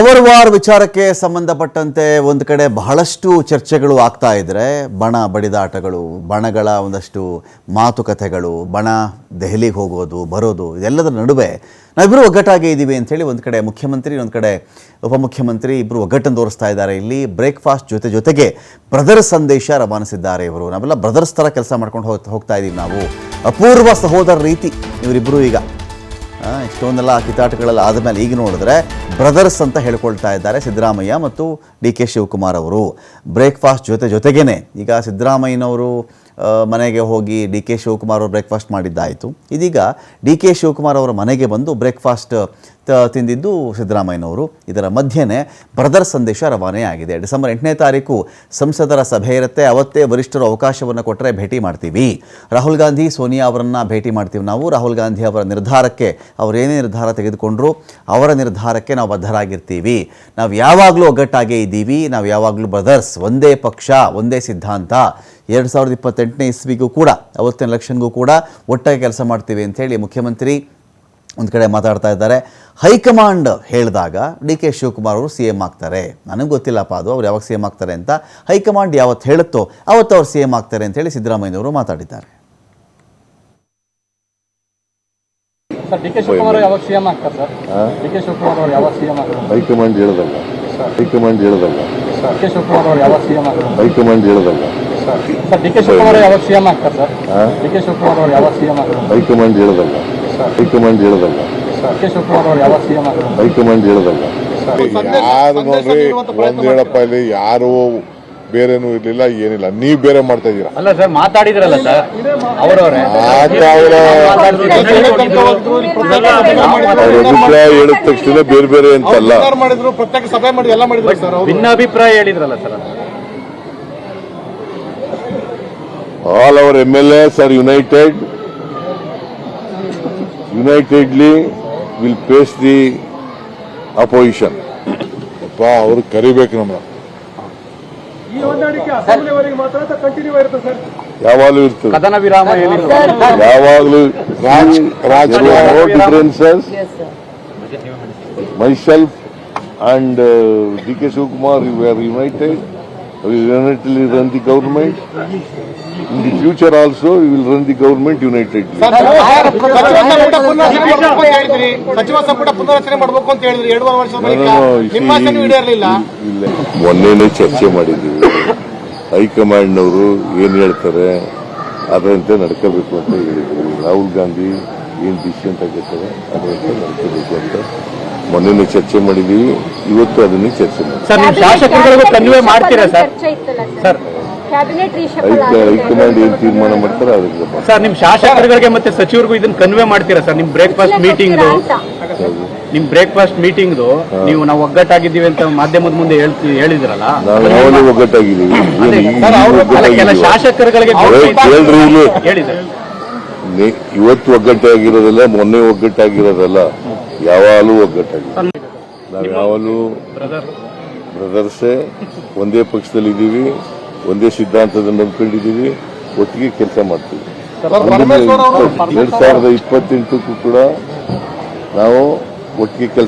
Power war ವಿಚಾರಕ್ಕೆ ಸಂಬಂಧಪಟ್ಟಂತೆ ಒಂದು ಕಡೆ ಬಹಳಷ್ಟು ಚರ್ಚೆಗಳು ಆಗ್ತಾ ಇದ್ರೆ ಬಣ ಬಡಿದಾಟಗಳು, ಬಣಗಳ ಒಂದಷ್ಟು ಮಾತುಕತೆಗಳು, ಬಣ ದೆಹಲಿಗೆ ಹೋಗೋದು, ಬರೋದು, ಇದೆಲ್ಲದರ ನಡುವೆ ನಾವಿಬ್ಬರು ಒಗ್ಗಟ್ಟಾಗಿ ಇದ್ದೀವಿ ಅಂಥೇಳಿ ಒಂದು ಕಡೆ ಮುಖ್ಯಮಂತ್ರಿ, ಒಂದು ಕಡೆ ಉಪಮುಖ್ಯಮಂತ್ರಿ ಇಬ್ಬರು ಒಗ್ಗಟ್ಟನ್ನು ತೋರಿಸ್ತಾ ಇದ್ದಾರೆ ಇಲ್ಲಿ ಬ್ರೇಕ್ಫಾಸ್ಟ್ ಜೊತೆ ಜೊತೆಗೆ ಬ್ರದರ್ ಸಂದೇಶ ರವಾನಿಸಿದ್ದಾರೆ ಇವರು. ನಾವೆಲ್ಲ ಬ್ರದರ್ಸ್ ಥರ ಕೆಲಸ ಮಾಡ್ಕೊಂಡು ಹೋಗ್ ಹೋಗ್ತಾ ಇದ್ದೀವಿ ನಾವು. ಅಪೂರ್ವ ಸಹೋದರ ರೀತಿ ಇವರಿಬ್ಬರು ಈಗ. ಇಷ್ಟೊಂದೆಲ್ಲ ಕಿತಾಟಗಳೆಲ್ಲ ಆದಮೇಲೆ ಈಗ ನೋಡಿದ್ರೆ ಬ್ರದರ್ಸ್ ಅಂತ ಹೇಳ್ಕೊಳ್ತಾ ಇದ್ದಾರೆ ಸಿದ್ದರಾಮಯ್ಯ ಮತ್ತು ಡಿ ಕೆ ಶಿವಕುಮಾರ್ ಅವರು. ಬ್ರೇಕ್ಫಾಸ್ಟ್ ಜೊತೆ ಜೊತೆಗೇನೆ. ಈಗ ಸಿದ್ದರಾಮಯ್ಯನವರು ಮನೆಗೆ ಹೋಗಿ ಡಿ ಕೆ ಶಿವಕುಮಾರ್ ಅವರು ಬ್ರೇಕ್ಫಾಸ್ಟ್ ಮಾಡಿದ್ದಾಯಿತು. ಇದೀಗ ಡಿ ಕೆ ಶಿವಕುಮಾರ್ ಅವರ ಮನೆಗೆ ಬಂದು ಬ್ರೇಕ್ಫಾಸ್ಟ್ ತಿಂದಿದ್ದು ಸಿದ್ದರಾಮಯ್ಯನವರು. ಇದರ ಮಧ್ಯೆನೇ ಬ್ರದರ್ ಸಂದೇಶ ರವಾನೆಯಾಗಿದೆ ಡಿಸೆಂಬರ್ ಎಂಟನೇ ತಾರೀಕು ಸಂಸದರ ಸಭೆ ಇರುತ್ತೆ. ಅವತ್ತೇ ವರಿಷ್ಠರು ಅವಕಾಶವನ್ನು ಕೊಟ್ಟರೆ ಭೇಟಿ ಮಾಡ್ತೀವಿ. ರಾಹುಲ್ ಗಾಂಧಿ, ಸೋನಿಯಾ ಅವರನ್ನು ಭೇಟಿ ಮಾಡ್ತೀವಿ ನಾವು. ರಾಹುಲ್ ಗಾಂಧಿ ಅವರ ನಿರ್ಧಾರಕ್ಕೆ ಅವರೇನೇ ನಿರ್ಧಾರ ತೆಗೆದುಕೊಂಡ್ರು ಅವರ ನಿರ್ಧಾರಕ್ಕೆ ನಾವು ಬದ್ಧರಾಗಿರ್ತೀವಿ. ನಾವು ಯಾವಾಗಲೂ ಒಗ್ಗಟ್ಟಾಗೇ ಇದ್ದೀವಿ. ನಾವು ಯಾವಾಗಲೂ ಬ್ರದರ್ಸ್ ಒಂದೇ ಪಕ್ಷ, ಒಂದೇ ಸಿದ್ಧಾಂತ. ಎರಡು ಸಾವಿರದ ಇಪ್ಪತ್ತೆಂಟನೇ ಇಸ್ವಿಗೂ ಕೂಡ ಅವತ್ತಿನ ಎಲೆಕ್ಷನ್ಗೂ ಕೂಡ ಒಟ್ಟಾಗಿ ಕೆಲಸ ಮಾಡ್ತೀವಿ ಅಂಥೇಳಿ ಮುಖ್ಯಮಂತ್ರಿ ಒಂದು ಕಡೆ ಮಾತಾಡ್ತಾ ಇದ್ದಾರೆ. ಹೈಕಮಾಂಡ್ ಹೇಳಿದಾಗ ಡಿ ಕೆ ಶಿವಕುಮಾರ್ ಅವರು ಸಿ ಎಂ ಆಗ್ತಾರೆ. ನನಗೆ ಗೊತ್ತಿಲ್ಲಪ್ಪ ಅದು ಅವ್ರು ಯಾವಾಗ ಸಿ ಎಂ ಆಗ್ತಾರೆ ಅಂತ. ಹೈಕಮಾಂಡ್ ಯಾವತ್ತು ಹೇಳುತ್ತೋ ಅವತ್ತು ಅವ್ರು ಸಿ ಎಂ ಆಗ್ತಾರೆ ಅಂತೇಳಿ ಸಿದ್ದರಾಮಯ್ಯನವರು ಮಾತಾಡಿದ್ದಾರೆ. ಸರ್ ಡಿ ಕೆ ಶಿವಕುಮಾರ್ ಯಾವಾಗ ಸಿಎಂ ಆಗ್ತಾರೆ ಸರ್? ಡಿ ಕೆ ಶಿವಕುಮಾರ್ ಅವರು ಯಾವಾಗ ಸಿಎಂ ಆಗ್ತಾರೆ? ಹೈಕಮಾಂಡ್ ಹೇಳದಲ್ಲ. ಹೈಕಮಾಂಡ್ ಹೇಳದಲ್ಲ. ಹೈಕಮಾಂಡ್ ಹೇಳೋದಲ್ಲ. ಸರ್ ಡಿ ಕೆ ಶಿವಕುಮಾರ್ ಅವರು ಯಾವಾಗ ಸಿಎಂ ಆಗ್ತಾರೆ ಸರ್? ಡಿ ಕೆ ಶಿವಕುಮಾರ್ ಅವರು ಯಾವಾಗ ಸಿಎಂ ಆಗ್ತಾರೆ? ಹೈಕಮಾಂಡ್ ಹೇಳೋದಲ್ಲ. ಹೈಕಮಾಂಡ್ ಹೇಳೋದಲ್ಲ. ಸರ್ ಡಿ ಕೆ ಶಿವಕುಮಾರ್ ಅವರು ಯಾವಾಗ ಸಿಎಂ ಆಗ್ತಾರೆ? ಹೈಕಮಾಂಡ್ ಹೇಳೋದಲ್ಲ. ಯಾರು ನೋಡ್ರಿ ಒಂದ್ ಹೇಳಪ್ಪ ಇಲ್ಲಿ ಯಾರು ಬೇರೆನೂ ಇರ್ಲಿಲ್ಲ ಏನಿಲ್ಲ. ನೀವ್ ಬೇರೆ ಮಾಡ್ತಾ ಇದೀರಾ ಅಲ್ಲ ಸರ್ ಮಾತಾಡಿದ್ರಲ್ಲ ಸರ್ ಅವರವರೇ. ಅಭಿಪ್ರಾಯ ಹೇಳಿದ ತಕ್ಷಣ ಬೇರೆ ಬೇರೆ ಅಂತಲ್ಲ ಮಾಡಿದ್ರು ಪ್ರತ್ಯೇಕ ಸಭೆ ಮಾಡಿ ಎಲ್ಲ ಮಾಡಿದ್ರು ಸರ್ ಅವರು ಭಿನ್ನಾಭಿಪ್ರಾಯ ಹೇಳಿದ್ರಲ್ಲ sir all our us are united unitedly will face the opposition ಅಪ್ಪ ಅವರು ಕರಿಬೇಕು ನಮ್ಮ ಯಾವಾಗಲೂ ಇರ್ತದೆ. ಯಾವಾಗಲೂ differences myself and uh, D.K. Shivakumar, we are united. We unitedly run the government. In the future also will no, you ನಿಮ್ಮ see, ಆಸೆನೂ ಇಲ್ಲ. ಮೊನ್ನೆನೇ ಚರ್ಚೆ ಮಾಡಿದ್ದೀವಿ ಹೈಕಮಾಂಡ್ನವರು ಏನು ಹೇಳ್ತಾರೆ? ಅದರಂತೆ ನಡ್ಕೋಬೇಕು ಅಂತ ರಾಹುಲ್ ಗಾಂಧಿ ಏನು ಡಿಸಿಷನ್ ತಗೋತಾರೆ? ಅದರಂತೆ ನಡ್ಕೋಬೇಕು ಅಂತ ಮೊನ್ನೆನೇ ಚರ್ಚೆ ಮಾಡಿದ್ದೀವಿ ಇವತ್ತು ಅದನ್ನೇ ಚರ್ಚೆ ಮಾಡಿ ಸರ್ ನೀವು ಶಾಸಕರುಗಳಿಗೂ ಕನ್ವೆ ಮಾಡ್ತೀರಾ ಸರ್? ಚರ್ಚೆ ಇತ್ತಲ್ಲ ಸರ್. ಕ್ಯಾಬಿನೆಟ್ ಹೈಕ ಹೈಕಮಾಂಡ್ ಏನ್ ತೀರ್ಮಾನ ಮಾಡ್ತಾರೆ ಅದಕ್ಕೆ ಸರ್ ನಿಮ್ ಶಾಸಕರುಗಳಿಗೆ ಮತ್ತೆ ಸಚಿವರಿಗೂ ಇದನ್ನ ಕನ್ವೆ ಮಾಡ್ತೀರಾ ಸರ್? ನಿಮ್ ಬ್ರೇಕ್ಫಾಸ್ಟ್ ಮೀಟಿಂಗ್ ನಿಮ್ ಬ್ರೇಕ್ಫಾಸ್ಟ್ ಮೀಟಿಂಗ್ ನೀವು ನಾವು ಒಗ್ಗಟ್ಟಾಗಿದ್ದೀವಿ ಅಂತ ಮಾಧ್ಯಮದ ಮುಂದೆ ಹೇಳಿದ್ರಲ್ಲ? ಒಗ್ಗಟ್ಟಾಗಿದ್ದೀವಿ. ಶಾಸಕರುಗಳಿಗೆ ಇವತ್ತು ಒಗ್ಗಟ್ಟಾಗಿರೋದಲ್ಲ ಮೊನ್ನೆ ಒಗ್ಗಟ್ಟಾಗಿರೋದಲ್ಲ ಯಾವಾಗಲೂ ಒಗ್ಗಟ್ಟಾಗಿ ನಾವು ಯಾವಾಗಲೂ ಬ್ರದರ್ ಬ್ರದರ್ಸೇ ಒಂದೇ ಪಕ್ಷದಲ್ಲಿ ಇದ್ದೀವಿ ಒಂದೇ ಸಿದ್ಧಾಂತದ ನಂಬ್ಕೊಂಡಿದ್ದೀವಿ ಒಟ್ಟಿಗೆ ಕೆಲಸ ಮಾಡ್ತೀವಿ. ಎರಡ್ ಸಾವಿರದ ಇಪ್ಪತ್ತೆಂಟಕ್ಕೂ ಕೂಡ ನಾವು ಒಟ್ಟಿಗೆ ಕೆಲಸ